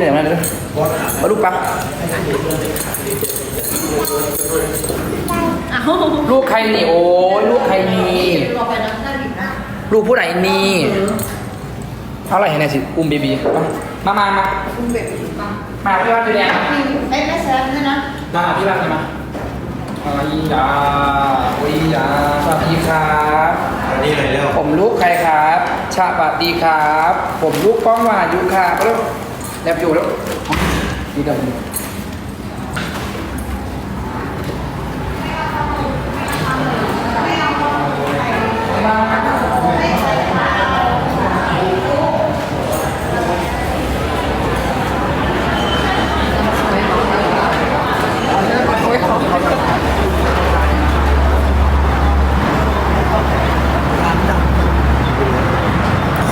คิดอะไรมาเลยมาลูกปะอ้าวลูกใครนี่โอ้ยลูกใครนี่บอกไปนะได้ดิบนะลูกผู้ไหนนี่เท่าไหร่เห็นไหมสิอุ้มเบบีมามามาคุณเบบีมามาพี่ว่าจะแดงไม่ไม่แซมด้วยนะมาพี่ว่าจะมาอาอียาโอ้ยยาสวัสดีครับอันนี้เลยเร็วผมลูกใครครับ ชาบัดดีครับ ผมลูกป้องวายุครับแล้ว แล้วอยู่แล้วดีกัน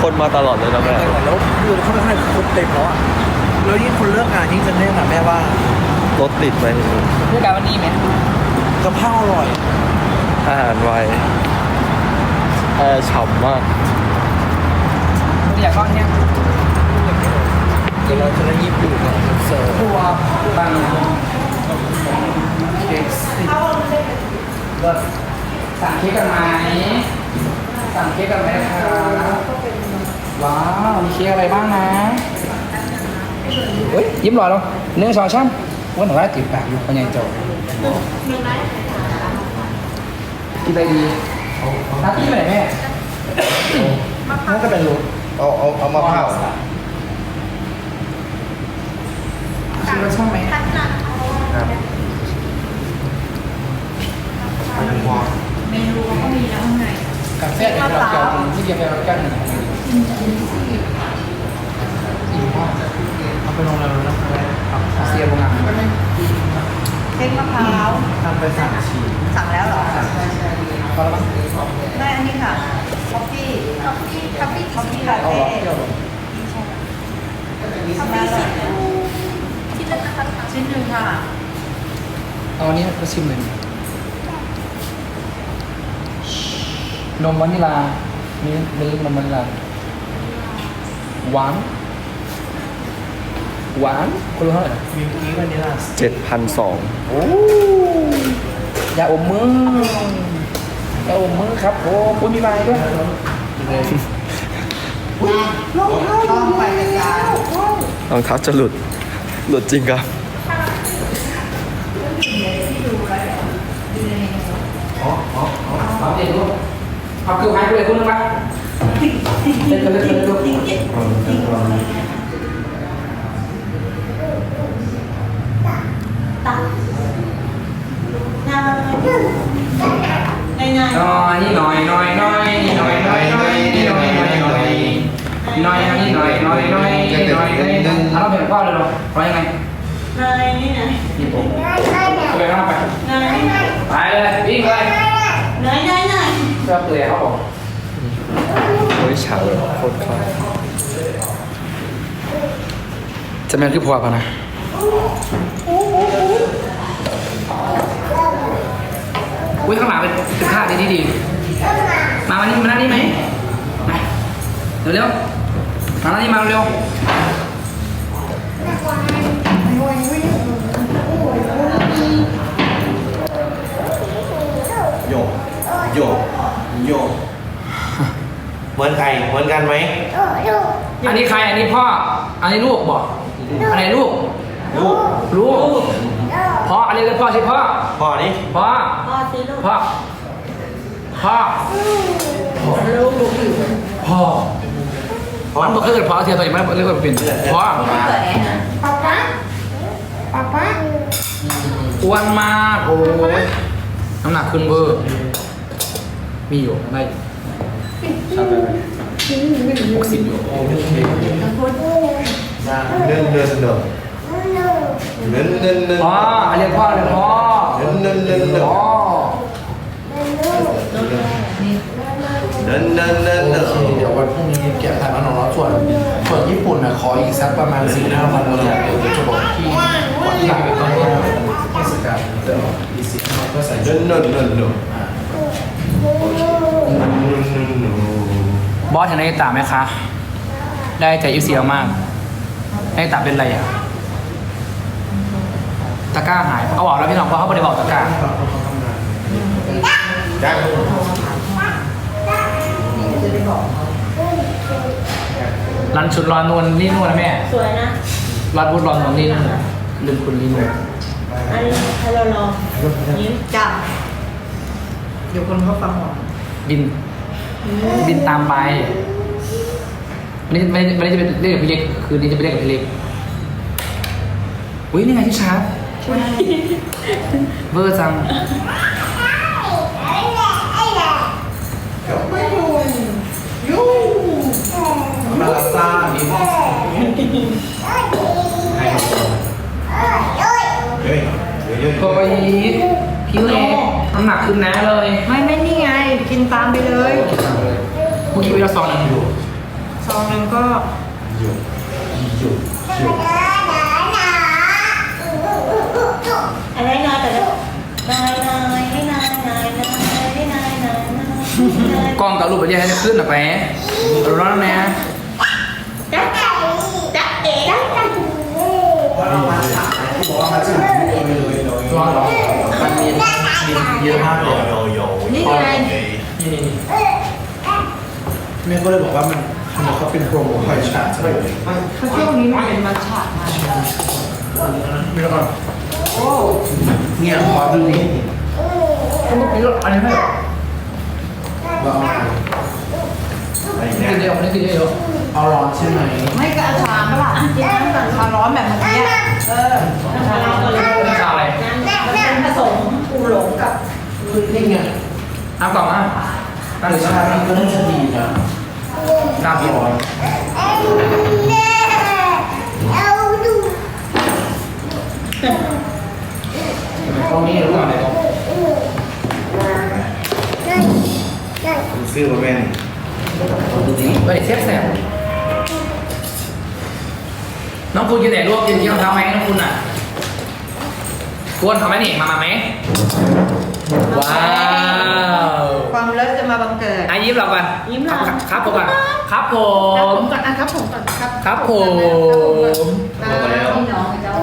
คนมาตลอดเลยนะแม่ แล้วคือเขาไม่ให้คนเต็มแล้วอะแล้ว ยิ่งคนเลิกงานยิ่งจะแน่นอะแม่ว่ารถติดไหมเรื่องการวันนี้ไหมกะเพราอร่อย อาหารไวแอร์ฉ่ำมากอยากก้อนเนี้ยเดี๋ยวเราจะได้ยิบอยู่กับเสิร์ฟตัวบางเด็กสิสั่งเค้กกันไหมสั่งเค้กกันไหมครับว้าวมีเค้กอะไรบ้างนะ เฮ้ยยิ้มหล่อแล้วหนึ่งสองสามวันหนึ่งว่าติดปากอยู่ปัญญาโจกินอะไรดีนัดที่ไหนแม่น่าจะเป็นรสเอาเอาเอามาเผาคิดว่าชอบไหมครับอันนี้ว่าเมนูก็มีแล้วข้างในกาแฟเดี๋ยวเราแก้วที่เดียวเราแก้วหนึ่งอิ่มมาก เอาไปลงแล้วนะครับเสียโรงงานเค้กมะพร้าวทำไปสามชิ้นสั่งแล้วเหรอพอแล้วมั้งได้อันนี้ค่ะคอฟฟี่คอฟฟี่คอฟฟี่คอฟฟี่ลาเอาเต้เหรอเที่ยวเหรอคอฟฟี่สิชิ้นนึงนะคะชิ้นหนึ่งค่ะเอาอันนี้มาชิมหน่อยนมวานิลามีมีนมวานิลาหวาน หวานคุณรู้เท่าไหร่นะมีเมื่อกี้วันนี้ล่ะเจ็ดพันสองโอ้ยาอมมือยาอมมือครับโอ้คุณมีใบด้วยต้องไปกันยารองเท้าจะหลุด หลุดจริงครับเอาเด็กลูกเอาคือหายไปเลยคุณนึงปะเล่นกันเล่นกันเล่นกัน ง่ายน้อยนี่หน่อยน้อยน้อยนี่หน่อยน้อยน้อยนี่หน่อยน้อยน้อยน้อยนี่หน่อยน้อยน้อยนี่หน่อยน้อยเอาเราเป็นพ่อเลยหรอร้อยยังไงนายนี่ไงนี่ผมไปข้างไปนายนี่ไปเลยวิ่งเลยนายนายนายเชื่อเปลือยเขาบอกโอ้ยฉากแบบโคตรคลาจะแม่นคือพ่อปะนะ อุ้ยข้างหลังเป็นเป็นท่าดีดีดี มาวันนี้มาหน้านี่ไหมมาเร็วเร็วๆมาหน้านี่มาเร็วโยกโยกโยกเหมือนใครเหมือนกันไหมอันนี้ใครอันนี้พ่อ อันนี้ลูกบอกอันไหนลูก ลูกลูก พ่ออันนี้คือพ่อสิพ่อพ่อนี่พ่อพ่อสิลูกพ่อพ่อลูกลูกพ่อพ่อมันบอกคือพ่อเทียบตัวเองไม่เรียกว่าเป็นพ่อเกิดแอนนะอ้วนมากโอ้ยน้ำหนักขึ้นเบอร์มีอยู่ได้หกสิบอยู่เดินเดินเดิน เดินเดินเดินพ่อเรียกพ่อเรียกพ่อเดินเดินเดินเดินพ่อเดินเดินเดินเดินเดี๋ยววันพรุ่งนี้แกะทานน้องๆส่วนส่วนญี่ปุ่นนะขออีกสักประมาณสี่ห้าวันเราเดี๋ยวจะบอกที่วันที่ไปต้องเทศกาลเดี๋ยวอีกสิบห้าก็ใส่เดิชุดนเดินเดินเดินบอสเห็นในตาไหมคะ ได้ใจยูเซียมากไอ้ตับเป็นไรอะ ตะกร้าหายเอาออกแล้วพี่น้องเพราะเขาไม่ได้บอกตะกร้าจ้าจะได้บอกเขารันชุดรอนวลนี่นวลนะแม่สวยนะรันบุญรอนวลนี่นวลลืมคุณนี่นวลอันนี้ให้เราลองยิ้มจ้าเดี๋ยวคนเขาฟังหมดบิน บินตามไปไม่ได้ไม่ได้ไม่ได้จะเป็นเรียกกับพี่เล็ก คืนนี้จะไปเรียกกับพี่เล็กอุ้ยนี่ไงที่ชาร์จ เวอร์จังมาลาซ่านี่ให้หมดเลยเฮ้ยเดี๋ยวโอ้ยพี่เล็กน้ำหนักขึ้นนะเลย ไม่ไม่นี่ไง กินตามไปเลยเมื่อกี้ไปเราซองหนึงอยู่ซองหนึ่งก็หยุดหยุดหยุ อะไรนอยแต่ละนายนายให้นายนายนายให้นายนายนายกล้องกับรูปมันจะให้ขึ้นหรอไปรู้แล้วนะจ๊ะจ๊ะเอ๋ว่าเรามาถามที่บอกว่ามันจะมีตัวเลยเลยตัวหรอมันมีเยอะมากเลยโยโยนี่ไงนี่นี่แม่ก็เลยบอกว่ามันมันก็เป็นโปรโมทคอยชาร์จใช่ไหมเพราช่วงนี้มันเป็นมัทฉะมาไม่ต้องโอ้ เนี่ยขอดูนี่อันนี้ไม่ว่าเอาอะไรกิเนี่ยนเดียวอันนี้กินเดียวเอาร้อนใช่ไหมไม่ก็อาชาปะล่ะกินน้ำก่อนชาร้อนแบบเมื่อกี้เออชาเราก็เลยน้ำชาอะไรมันเป็นผสมปูหลงกับนี่ไงน้ำกล่องอะน้ำหรือชาชานี่ก็น่าจะดีนะน้ำกินร้อน ตรงนี้รู้ก่อนเลย ซื้อมาแม่นไปเซฟแสบน้องคุณกินไหนลวกกินที่รองเท้าไหมน้องคุณอะกวนทำไหมนี่มามาไหมว้าวความเลิศจะมาบังเกิดอะยิ้มเราก่อนยิ้มหลังครับครับผมก่อนครับผครับผมมก่อนอะครับผมก่อนครับครับผมครับผมก่อนพี่น้องเจ้า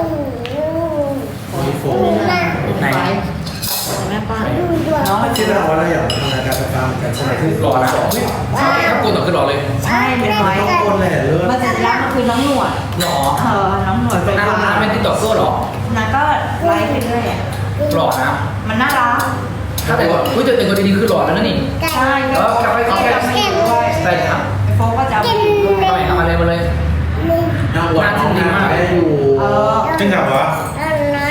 มีโฟมไหน แม่ป้าน้องที่เราว่าเราอยากทำงานการไฟฟ้ากันใช่ไหมที่หล่อนะสองครับกวนต่อขึ้นหล่อเลยใช่เป็นน้อยต้องคนแหละเลิศมาเสร็จแล้วมันคือน้องหนวดหล่อเออน้องหนวดเป็นน้ำน้ำเป็นติ๊กต็อกเกอร์หรอนางก็ไลฟ์ไปเรื่อยอะหล่อนะมันน่ารักถ้าแต่ว่าอุ้ยแต่แต่คนดีๆคือหล่อแล้วนะนี่ใช่ก็แล้วกลับไปขอแค่ไม่อยู่ด้วยได้ครับไอ้โฟก็จะเอาไปอยู่ด้วยทำไมทำอะไรมาเลยน่าอวดน้องนาได้อยู่เออจริงเหรอวะ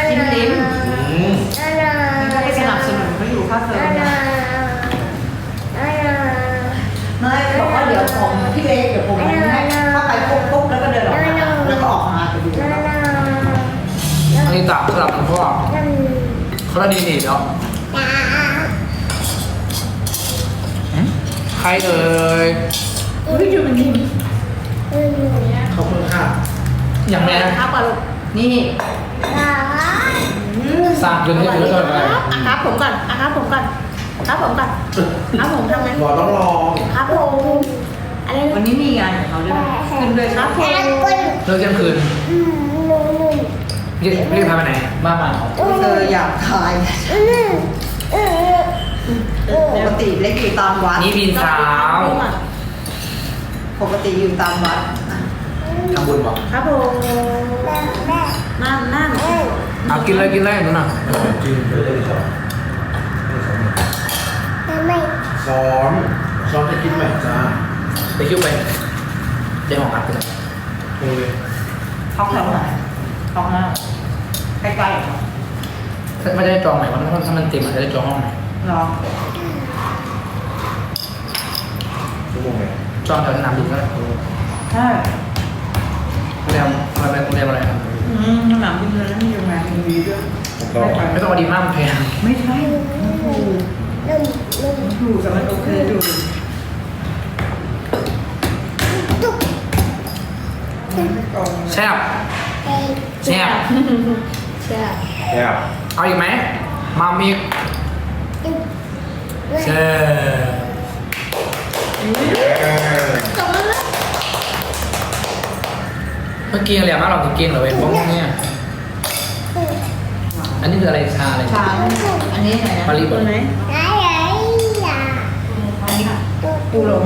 จิ้มลิ้ม อืม ก็ได้สนับสนุนเขาอยู่ค่าเทอมนะไม่บอกว่าเดี๋ยวผมพี่เล็กเดี๋ยวผมให้เข้าไปปุ๊บปุ๊บแล้วก็เดินออกมาแล้วก็ออกมาไปดูแล้วอันนี้ตับสลับกันเพราะว่าเขาได้ดีนี่แล้วหืมใครเอ่ยอุ้ยดูมันนิ่มขอบคุณค่ะ อย่างแม่ครับปลาลูกนี่สร้างจนให้เยอะเกินไปอะครับผมก่อนอะครับผมก่อน ครับผมก่อนครับผมทำไงหมอต้องลองครับผมอะไรวันนะนี้มีงานของเขาด้วยนะขึ้นด้วยครับผมเลิกเที่ยงคืนพี่พี่พาไปไหนบ้านมาเหรอเธออยากทายปกติเล็กอยู่ตามวัดนี่บินเช้าปกติอยู่ตามวัดทำบุญบอกครับผมนั่งนั่งเอากินเลยกินเลยนู่นน่ะกินไปเลย ก่อนซ้อมซ้อมจะกินใหม่จ้าไปคิ้วไปเจ๊ของอัดไปเลยเฮ้ยท้องแถวไหนท้องหน้าใกล้ๆเหรอไม่ได้จองใหม่ว่าถ้ามันเต็มอาจจะได้จองห้องใหม่เหรอชั่วโมงไหนจองแถวสนามบินก็ได้ใช่โรงแรมอะไรโรงแรมอะไรครับอืมสนามบินเลยแล้วมีโรงแรมดีด้วยผมก็ไม่ต้องมาดีมากมันแพงไม่ใช่ ถูกถูกแต่มันโอเคอยู่แซ่บแซ่บแซ่บเอาอีกไหมมาอีกแซ่บเออจบแล้วนะอมื่อกี้เหลี่ยมาเราถึงเก่งเหรอเว้ยพวกเนี่ยอันนี้คืออะไรชาอะไรชาอันนี้อะไรนะมารีบไหน ปูหลง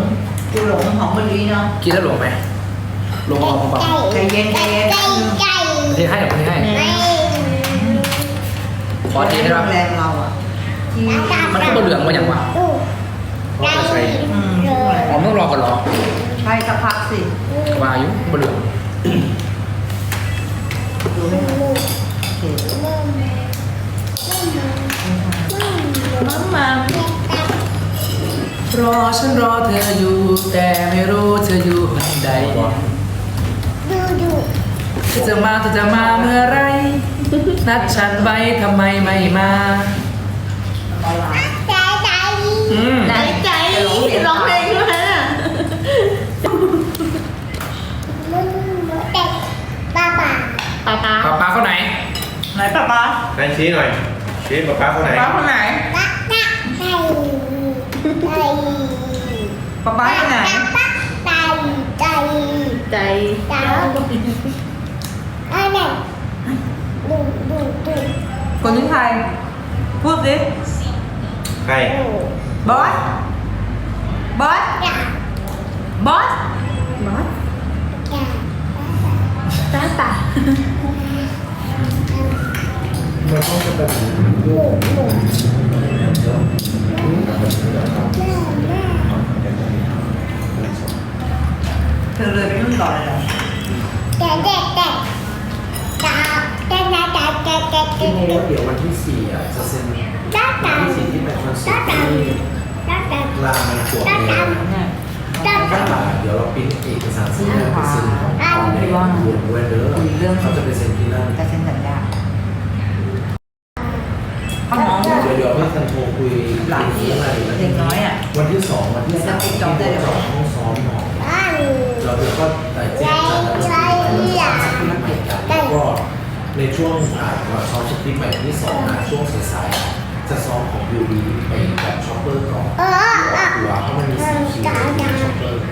ปูหลงหอมมะลิเนาะกินแล้วหลงไหมหลงออกมาเปล่าใจเย็นใจเย็นเทให้เดี๋ยวเทให้ขอเทได้โรปะงแรมเราอะที่มันก็บนเหลืองมาอย่างวะอืมอ๋อไม่ต้องรอก่อนเหรอใช่สักพักสิวาอยุบนเหลืองดูไรอฉันรอเธออยู่ แต่ไม่รู้เธออยู่คนใดเธอจะมาเธอจะมาเมื่อไรนัดฉันไว้ทำไมไม่มาเอาละอืมใจใจร้องเพลงด้วยนะป้าป้าป้าป้าคนไหน ไหนป้าป้าไหนชี้หน่อยชี้ป๊าป๊าคนไหนป้าคนไหน ป้าป้าคนไหนใจคนนี้ใครพูดสิใครบอสบอสบอสบอสตาตามันต้องจะแบบ เธอเลยไปรุ่นต่อเลยเหรอที่โมเดี๋ยววันที่สี่อะจะเซ็นวันที่สี่ที่เป็นคอนเสิร์ตที่ลามันขวดเลยเนี่ยถ้าเดี๋ยวเราปริ้นเอกสารสัญญาไปเซ็นของของในเดือนเวนเดอร์เขาจะไปเซ็นที่นั่นจะเซ็นสัญญา เดี๋ยวให้คันโทรคุยหลังที่อะไรเด็กน้อยอะวันที่สองวันที่สามที่สองห้องซ้อมหมอเราเดี๋ยวก็ใส่เจ๊จัดแล้วก็ในช่วงอ่าซ้อมชุดปีใหม่ที่สองช่วงสายๆจะซ้อมของยูบีไปกับช็อปเปอร์ก่อนหัวเพราะมันมีสีเขียวช็อปเปอร์